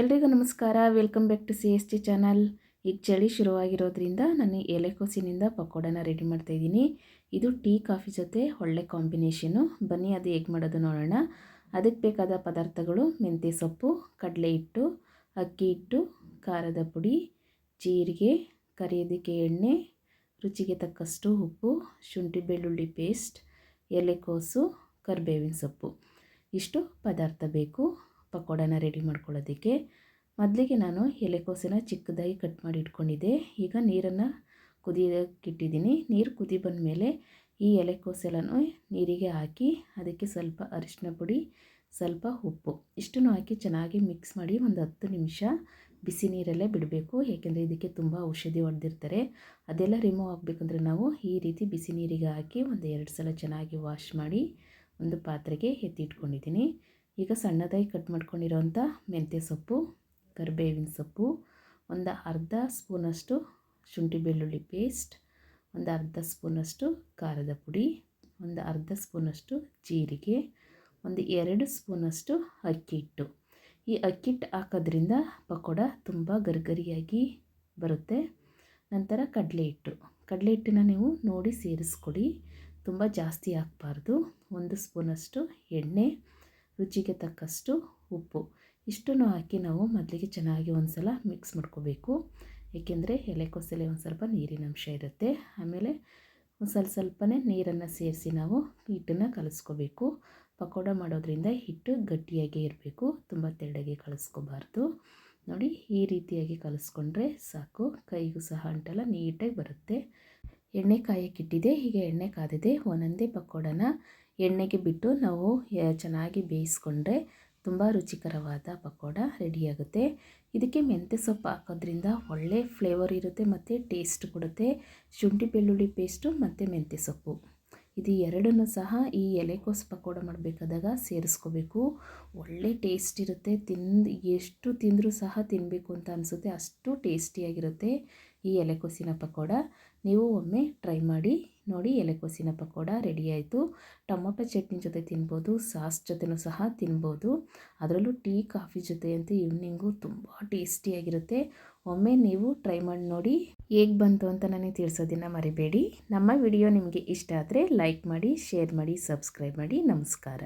ಎಲ್ರಿಗೂ ನಮಸ್ಕಾರ. Welcome back to C S T channel. ಈಗ ಚಳಿ ಶುರುವಾಗಿರೋದ್ರಿಂದ ನಾನು ಎಲೆಕೋಸಿನಿಂದ ಪಕೋಡನ ರೆಡಿ ಮಾಡ್ತಾಯಿದ್ದೀನಿ ಇದು ಟೀ, ಕಾಫಿ ಜೊತೆ ಒಳ್ಳೆ ಕಾಂಬಿನೇಷನು. ಬನ್ನಿ, ಅದು ಹೇಗೆ ಮಾಡೋದು ನೋಡೋಣ. ಅದಕ್ಕೆ ಬೇಕಾದ ಪದಾರ್ಥಗಳು ಮೆಂತ್ಯ ಸೊಪ್ಪು, ಕಡಲೆ ಹಿಟ್ಟು, ಅಕ್ಕಿ ಹಿಟ್ಟು, ಖಾರದ ಪುಡಿ, ಜೀರಿಗೆ, ಕರಿಯೋದಕ್ಕೆ ಎಣ್ಣೆ, ರುಚಿಗೆ ತಕ್ಕಷ್ಟು ಉಪ್ಪು, ಶುಂಠಿ ಬೆಳ್ಳುಳ್ಳಿ ಪೇಸ್ಟ್ ಎಲೆಕೋಸು ಕರಿಬೇವಿನ ಸೊಪ್ಪು. ಇಷ್ಟು ಪದಾರ್ಥ ಬೇಕು. ಪಕೋಡನ ರೆಡಿ ಮಾಡ್ಕೊಳ್ಳೋದಕ್ಕೆ ಮೊದಲಿಗೆ ನಾನು ಎಲೆಕೋಸನ್ನ ಚಿಕ್ಕದಾಗಿ ಕಟ್ ಮಾಡಿ ಇಟ್ಕೊಂಡಿದ್ದೆ. ಈಗ ನೀರನ್ನು ಕುದಿಯೋಕ್ಕಿಟ್ಟಿದ್ದೀನಿ ನೀರು ಕುದಿ ಬಂದ ಮೇಲೆ ಈ ಎಲೆಕೋಸೆಲ್ಲನೂ ನೀರಿಗೆ ಹಾಕಿ ಅದಕ್ಕೆ ಸ್ವಲ್ಪ ಅರಿಶಿನ ಪುಡಿ, ಸ್ವಲ್ಪ ಉಪ್ಪು, ಇಷ್ಟನ್ನು ಹಾಕಿ ಚೆನ್ನಾಗಿ ಮಿಕ್ಸ್ ಮಾಡಿ ಒಂದು ಹತ್ತು ನಿಮಿಷ ಬಿಸಿ ನೀರಲ್ಲೇ ಬಿಡಬೇಕು. ಏಕೆಂದರೆ ಇದಕ್ಕೆ ತುಂಬ ಔಷಧಿ ಹೊಡೆದಿರ್ತಾರೆ. ಅದೆಲ್ಲ ರಿಮೂವ್ ಆಗಬೇಕಂದ್ರೆ ನಾವು ಈ ರೀತಿ ಬಿಸಿ ನೀರಿಗೆ ಹಾಕಿ ಒಂದು ಎರಡು ಸಲ ಚೆನ್ನಾಗಿ ವಾಶ್ ಮಾಡಿ ಒಂದು ಪಾತ್ರೆಗೆ ಎತ್ತಿಟ್ಕೊಂಡಿದ್ದೀನಿ. ಈಗ ಸಣ್ಣದಾಗಿ ಕಟ್ ಮಾಡ್ಕೊಂಡಿರೋಂಥ ಮೆಂತ್ಯ ಸೊಪ್ಪು, ಕರಿಬೇವಿನ ಸೊಪ್ಪು, ಒಂದು ಅರ್ಧ ಸ್ಪೂನಷ್ಟು ಶುಂಠಿ ಬೆಳ್ಳುಳ್ಳಿ ಪೇಸ್ಟ್, ಒಂದು ಅರ್ಧ ಸ್ಪೂನಷ್ಟು ಖಾರದ ಪುಡಿ, ಒಂದು ಅರ್ಧ ಸ್ಪೂನಷ್ಟು ಜೀರಿಗೆ, ಒಂದು ಎರಡು ಸ್ಪೂನಷ್ಟು ಅಕ್ಕಿ ಹಿಟ್ಟು. ಈ ಅಕ್ಕಿ ಹಿಟ್ಟು ಹಾಕೋದ್ರಿಂದ ಪಕೋಡ ತುಂಬ ಗರಿಗರಿಯಾಗಿ ಬರುತ್ತೆ. ನಂತರ ಕಡಲೆ ಹಿಟ್ಟು. ಕಡಲೆ ಹಿಟ್ಟನ್ನ ನೀವು ನೋಡಿ ಸೇರಿಸ್ಕೊಡಿ ತುಂಬ ಜಾಸ್ತಿ ಹಾಕ್ಬಾರ್ದು. ಒಂದು ಸ್ಪೂನಷ್ಟು ಎಣ್ಣೆ ರುಚಿಗೆ ತಕ್ಕಷ್ಟು ಉಪ್ಪು. ಇಷ್ಟನ್ನು ಹಾಕಿ ನಾವು ಮೊದಲಿಗೆ ಚೆನ್ನಾಗಿ ಒಂದು ಸಲ ಮಿಕ್ಸ್ ಮಾಡ್ಕೋಬೇಕು. ಏಕೆಂದರೆ ಎಲೆಕೋಸಲ್ಲಿ ಒಂದು ಸ್ವಲ್ಪ ನೀರಿನ ಅಂಶ ಇರುತ್ತೆ. ಆಮೇಲೆ ಒಂದು ಸ್ವಲ್ಪ ಸ್ವಲ್ಪನೇ ನೀರನ್ನು ಸೇರಿಸಿ ನಾವು ಹಿಟ್ಟನ್ನು ಕಲಿಸ್ಕೋಬೇಕು. ಪಕೋಡ ಮಾಡೋದ್ರಿಂದ ಹಿಟ್ಟು ಗಟ್ಟಿಯಾಗಿ ಇರಬೇಕು. ತುಂಬ ತೆಳ್ಳಗೆ ಕಲಸ್ಕೋಬಾರ್ದು. ನೋಡಿ, ಈ ರೀತಿಯಾಗಿ ಕಲಸ್ಕೊಂಡ್ರೆ ಸಾಕು. ಕೈಗೂ ಸಹ ಅಂಟಲ್ಲ, ನೀಟಾಗಿ ಬರುತ್ತೆ. ಎಣ್ಣೆ ಕಾಯಕ್ಕಿಟ್ಟಿದೆ ಹೀಗೆ ಎಣ್ಣೆ ಕಾದಿದೆ. ಒಂದೊಂದೇ ಪಕೋಡನ ಎಣ್ಣೆಗೆ ಬಿಟ್ಟು ನಾವು ಚೆನ್ನಾಗಿ ಬೇಯಿಸ್ಕೊಂಡ್ರೆ ತುಂಬ ರುಚಿಕರವಾದ ಪಕೋಡ ರೆಡಿಯಾಗುತ್ತೆ. ಇದಕ್ಕೆ ಮೆಂತ್ಯ ಸೊಪ್ಪು ಹಾಕೋದ್ರಿಂದ ಒಳ್ಳೆ ಫ್ಲೇವರ್ ಇರುತ್ತೆ ಮತ್ತು ಟೇಸ್ಟ್ ಕೊಡುತ್ತೆ. ಶುಂಠಿ ಬೆಳ್ಳುಳ್ಳಿ ಪೇಸ್ಟು ಮತ್ತು ಮೆಂತ್ಯ ಸೊಪ್ಪು. ಇದು ಎರಡನ್ನೂ ಸಹ ಈ ಎಲೆಕೋಸು ಪಕೋಡ ಮಾಡಬೇಕಾದಾಗ ಸೇರಿಸ್ಕೋಬೇಕು. ಒಳ್ಳೆ ಟೇಸ್ಟ್ ಇರುತ್ತೆ. ತಿಂದು, ಎಷ್ಟು ತಿಂದರೂ ಸಹ ತಿನ್ನಬೇಕು ಅಂತ ಅನಿಸುತ್ತೆ. ಅಷ್ಟು ಟೇಸ್ಟಿಯಾಗಿರುತ್ತೆ ಈ ಎಲೆಕೋಸಿನ ಪಕೋಡ. ನೀವು ಒಮ್ಮೆ ಟ್ರೈ ಮಾಡಿ ನೋಡಿ, ಎಲೆಕೋಸಿನ ಪಕೋಡ ರೆಡಿ ಆಯಿತು. ಟೊಮೊಟೊ ಚಟ್ನಿ ಜೊತೆ ತಿನ್ಬೋದು, ಸಾಸ್ ಜೊತೆನೂ ಸಹ ತಿನ್ಬೋದು. ಅದರಲ್ಲೂ ಟೀ, ಕಾಫಿ ಜೊತೆ ಅಂತೂ ಈವ್ನಿಂಗು ತುಂಬ ಟೇಸ್ಟಿಯಾಗಿರುತ್ತೆ ಒಮ್ಮೆ ನೀವು ಟ್ರೈ ಮಾಡಿ ನೋಡಿ, ಹೇಗೆ ಬಂತು ಅಂತ ನನಗೆ ತಿಳಿಸೋದನ್ನು ಮರಿಬೇಡಿ. ನಮ್ಮ ವಿಡಿಯೋ ನಿಮಗೆ ಇಷ್ಟ ಆದರೆ ಲೈಕ್ ಮಾಡಿ ಶೇರ್ ಮಾಡಿ ಸಬ್ಸ್ಕ್ರೈಬ್ ಮಾಡಿ. ನಮಸ್ಕಾರ.